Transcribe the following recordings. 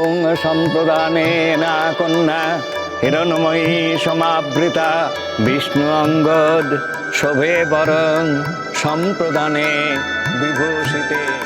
ওং না কন্যা হিরণময়ী সমাবৃতা বিষ্ণু অঙ্গদ শোভে বরং সম্প্রদানে বিভূষিতে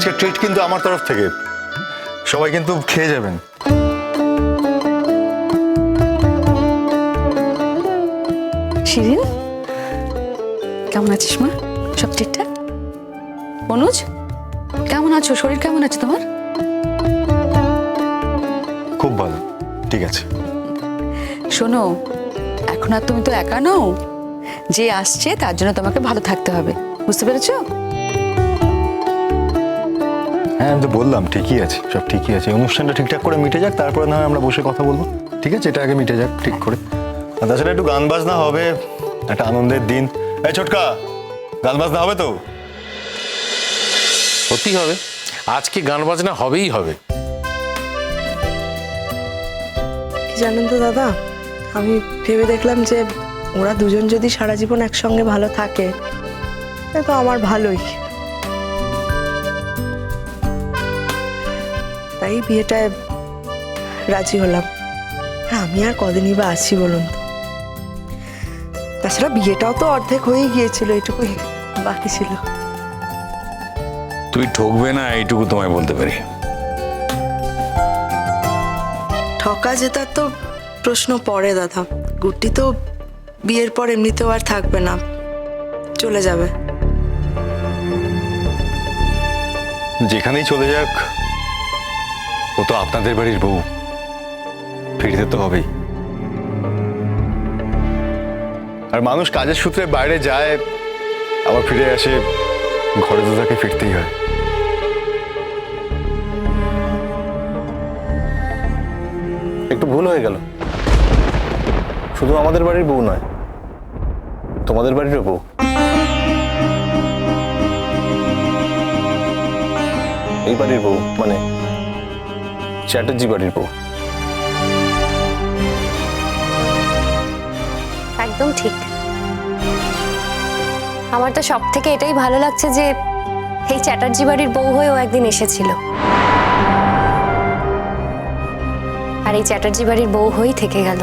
আজকে ট্রিট কিন্তু আমার তরফ থেকে। সবাই কিন্তু খেয়ে যাবেন। শিরিন কেমন আছিস মা? সব ঠিকঠাক? অনুজ কেমন আছো? শরীর কেমন আছে তোমার? খুব ভালো ঠিক আছে। শোনো এখন আর তুমি তো একা নও। যে আসছে তার জন্য তোমাকে ভালো থাকতে হবে। বুঝতে পেরেছ? হ্যাঁ আমি তো বললাম ঠিকই আছে সব ঠিকই আছে। অনুষ্ঠানটা ঠিকঠাক করে মিটে যাক তারপরে না হয় আমরা বসে কথা বলব। ঠিক আছে এটা আগে মিটে যাক ঠিক করে। আর তাছাড়া একটু গান বাজনা হবে একটা আনন্দের দিন। এই ছোটকা গান বাজনা হবে তো? সত্যি হবে। আজকে গান বাজনা হবেই হবে। কি জানেন তো দাদা? আমি ভেবে দেখলাম যে ওরা দুজন যদি সারা জীবন একসঙ্গে ভালো থাকে তো আমার ভালোই। তাই বিয়েটায় রাজি হলাম। আর আমি আর কদিনই বা আছি বলুন। তাছাড়া বিয়েটাও তো অর্ধেক হয়ে গিয়েছিল এটুকুই বাকি ছিল। তুই ঠকবে না এইটুকু তোমায় বলতে পারি। ঠকা জেতার তো প্রশ্ন পড়ে দাদা। গুড্ডি তো বিয়ের পর এমনিতেও আর থাকবে না। চলে যাবে। যেখানেই চলে যাক ও তো আপনাদের বাড়ির বউ। ফিরতে তো হবেই। আর মানুষ কাজের সূত্রে বাইরে যায়, আবার ফিরে আসে, ঘরে তো তাকে ফিরতেই হয়। একটু ভুল হয়ে গেল। শুধু আমাদের বাড়ির বউ নয়, তোমাদের বাড়িরও বউ। এই বাড়ির বউ মানে চ্যাটার্জি বাড়ির বউ। একদম ঠিক। আমার তো সব থেকে এটাই ভালো লাগছে যে এই চ্যাটার্জি বাড়ির বউ হয়েও একদিন এসেছিল। আর এই চ্যাটার্জি বাড়ির বউ হয়েই থেকে গেল।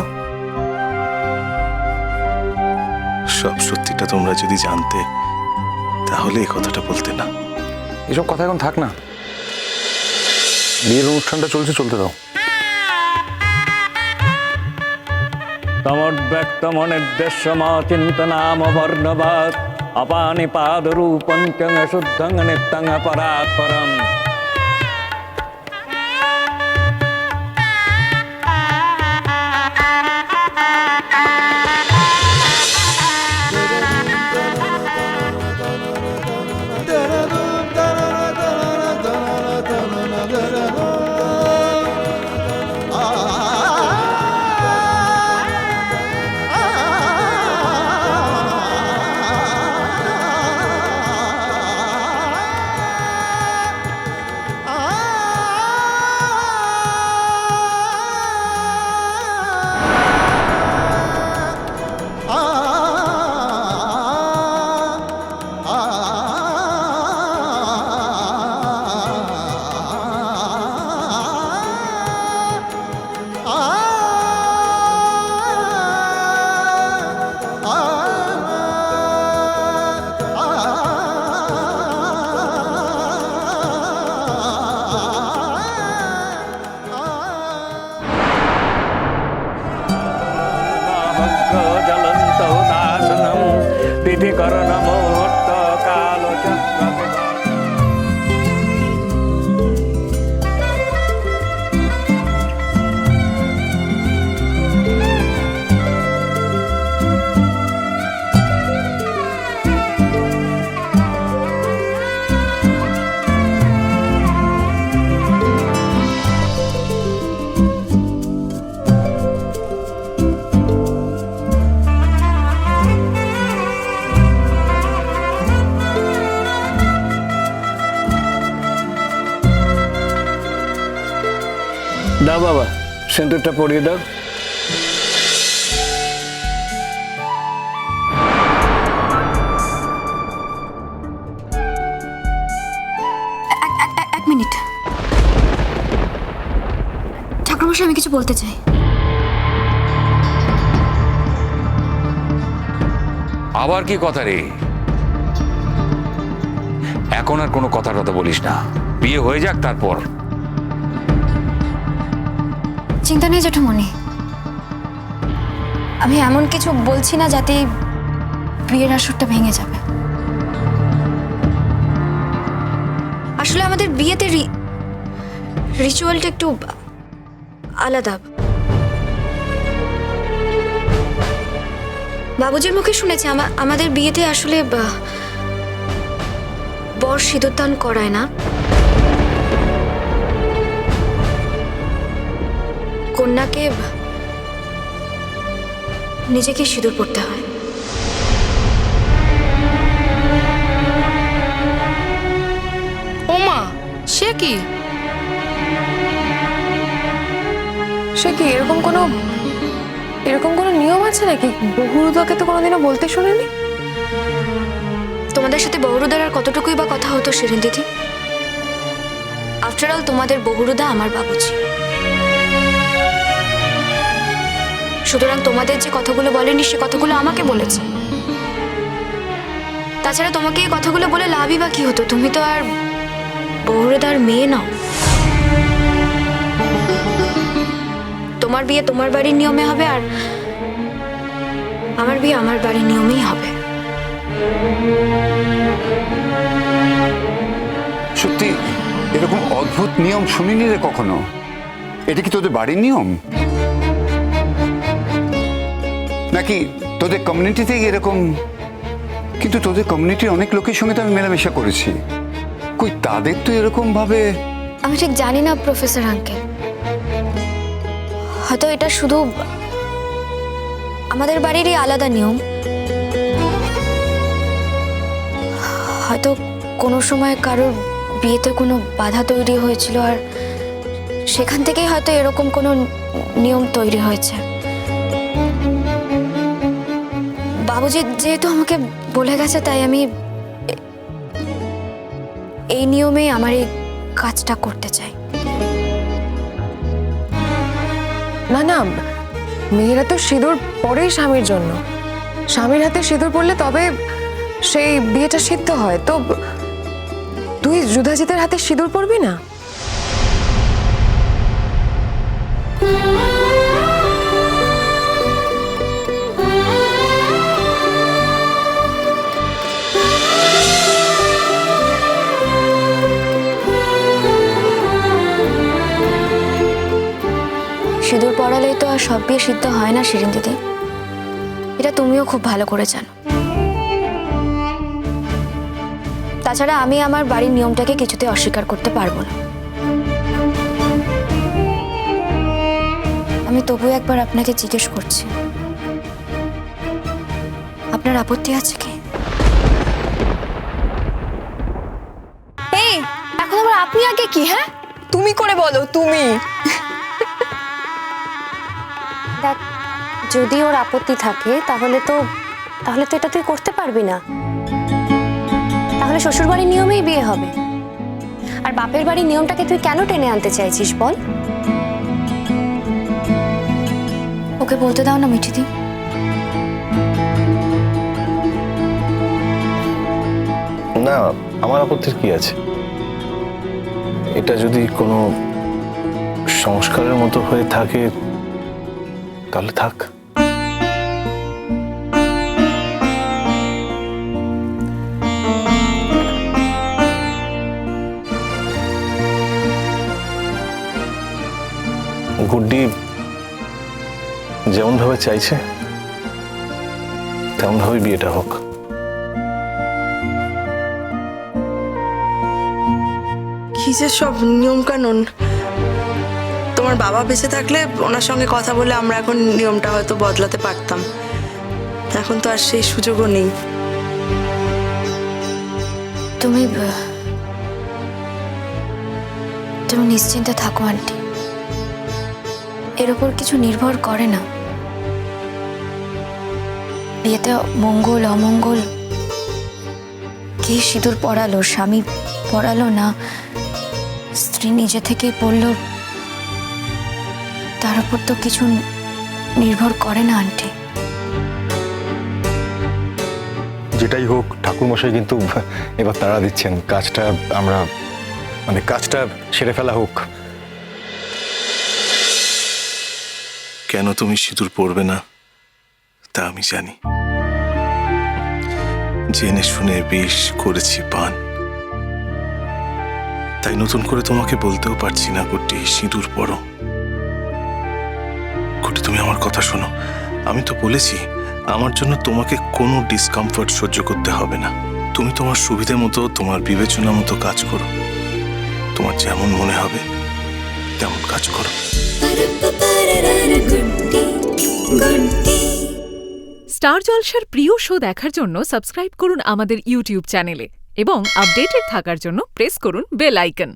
সব সত্যিটা তোমরা যদি জানতে তাহলে এই কথাটা বলতে না। এসব কথা এখন থাক না। বিয়ের অনুষ্ঠানটা চলছে চলতে দাও। তমোদ্ব্যক্তমনির্দেশমাচিন্তনামবর্ণবাৎ অপানি পাদরূপং চ শুদ্ধং নিত্যং অপরাৎ দাও বাবা সিঁদুরটা পরিয়ে দাও। এক মিনিট। ঠাকুরমশাই আমি কিছু বলতে চাই। আবার কি কথা রে? এখন আর কোনো কথা টথা বলিস না। বিয়ে হয়ে যাক তারপর। চিন্তা নেই জেঠুমণি। আমি এমন কিছু বলছি না যাতে বিয়ের আসরটা ভেঙে যাবে। আসলে আমাদের বিয়েতে রিচুয়ালটা একটু আলাদা। বাবুজির মুখে শুনেছি আমাদের বিয়েতে আসলে বর সিঁদুরদান করায় না। কন্যাকে নিজেকে সিঁদুর পড়তে হয়। ওমা সে কি? সে কি এরকম কোনো এরকম কোনো নিয়ম আছে নাকি? বহুরুদাকে তো কোনোদিনও বলতে শুনিনি। তোমাদের সাথে বহুরুদার আর কতটুকুই বা কথা হতো শিরিন দিদি? আফটার অল তোমাদের বহুরুদা আমার বাবুজি। সুতরাং তোমাদের যে কথাগুলো বলেনি, সে কথাগুলো আমাকে বলেছে। তাছাড়া তোমাকে এই কথাগুলো বলে লাভই বা কি হতো? তুমি তো আর বহুরুদার মেয়ে নাও। তোমার বিয়ে তোমার বাড়ির নিয়মে হবে আর আমার বিয়ে আমার বাড়ির নিয়মেই হবে। সত্যি, এরকম অদ্ভুত নিয়ম শুনিনি রে কখনো? এটা কি তোদের বাড়ির নিয়ম? নাকি তোদের কমিউনিটিতে এরকম? কিন্তু তোদের কমিউনিটির অনেক লোকের সঙ্গে তো আমি মেলামেশা করেছি। কই তাদের তো এরকম ভাবে আমি ঠিক জানি না, প্রফেসর আঙ্কেল। হয়তো এটা শুধু আমাদের বাড়িরই আলাদা নিয়ম। হয়তো কোনো সময় কারোর বিয়েতে কোনো বাধা তৈরি হয়েছিল, আর সেখান থেকেই হয়তো এরকম কোনো নিয়ম তৈরি হয়েছে। বাবুজি যেহেতু আমাকে বলে গেছে, তাই আমি এই নিয়মেই আমার এই কাজটা করতে চাই। না না, মেয়েরা তো সিঁদুর পরেই স্বামীর জন্য। স্বামীর হাতে সিঁদুর পড়লে তবে সেই বিয়েটা সিদ্ধ হয়। তো তুই যুধাজিতের হাতে সিঁদুর পরবি না? সব বিয়ে সিদ্ধ হয় না শিরিন দিদি। এটা তুমিও খুব ভালো করে জানো। তাছাড়া আমি আমার বাড়ির নিয়মটাকে কিছুতে অস্বীকার করতে পারব না। আমি তবু একবার আপনাকে জিজ্ঞেস করছি। আপনার আপত্তি আছে কি? এই এখন আবার আপনি আগে কি হ্যাঁ? তুমি করে বলো তুমি। দেখ যদি ওর আপত্তি থাকে তাহলে তো তাহলে তো এটা তুই করতে পারবি না। তাহলে শ্বশুরবাড়ির নিয়মেই বিয়ে হবে। আর বাপের বাড়ির নিয়মটাকে তুই কেন টেনে আনতে চাইছিস বল? ওকে বলতে দাও না মিঠিদি। না আমার আপত্তির কি আছে? এটা যদি কোনো সংস্কারের মতো হয়ে থাকে তাহলে থাক। গুড্ডি যেমন ভাবে চাইছে তেমন ভাবে বিয়েটা হোক। কি যে সব নিয়ম কানুন তোমার বাবা বেঁচে থাকলে ওনার সঙ্গে কথা বলে আমরা এখন নিয়মটা হয়তো বদলাতে পারতাম। এখন তো আর সেই সুযোগও নেই। তুমি তুমি নিশ্চিন্তে থাকো, আন্টি। এর ওপর কিছু নির্ভর করে না। বিয়েতে মঙ্গল অমঙ্গল। কে সিঁদুর পড়ালো স্বামী পড়ালো না? স্ত্রী নিজে থেকে পড়ল তার উপর তো কিছু নির্ভর করে না আন্টি। যেটাই হোক ঠাকুরমশাই কিন্তু এবার তাড়া দিচ্ছেন। কাজটা আমরা মানে কাজটা সেরে ফেলা হোক। কেন তুমি সিঁদুর পড়বে না তা আমি জানি। জেনে শুনে বেশ করেছি পান। তাই নতুন করে তোমাকে বলতেও পারছি না গুড্ডি সিঁদুর পড়ো গুড্ডি তুমি আমার কথা শোনো। আমি তো বলেছি, আমার জন্য তোমাকে কোনো ডিসকমফর্ট সহ্য করতে হবে না। তুমি তোমার সুবিধে মতো, তোমার বিবেচনা মতো কাজ করো। তোমার যেমন মনে হবে, তেমন কাজ করো। স্টার জলসার প্রিয় শো দেখার জন্য সাবস্ক্রাইব করুন আমাদের ইউটিউব চ্যানেলে এবং আপডেটেড থাকার জন্য প্রেস করুন বেল আইকন।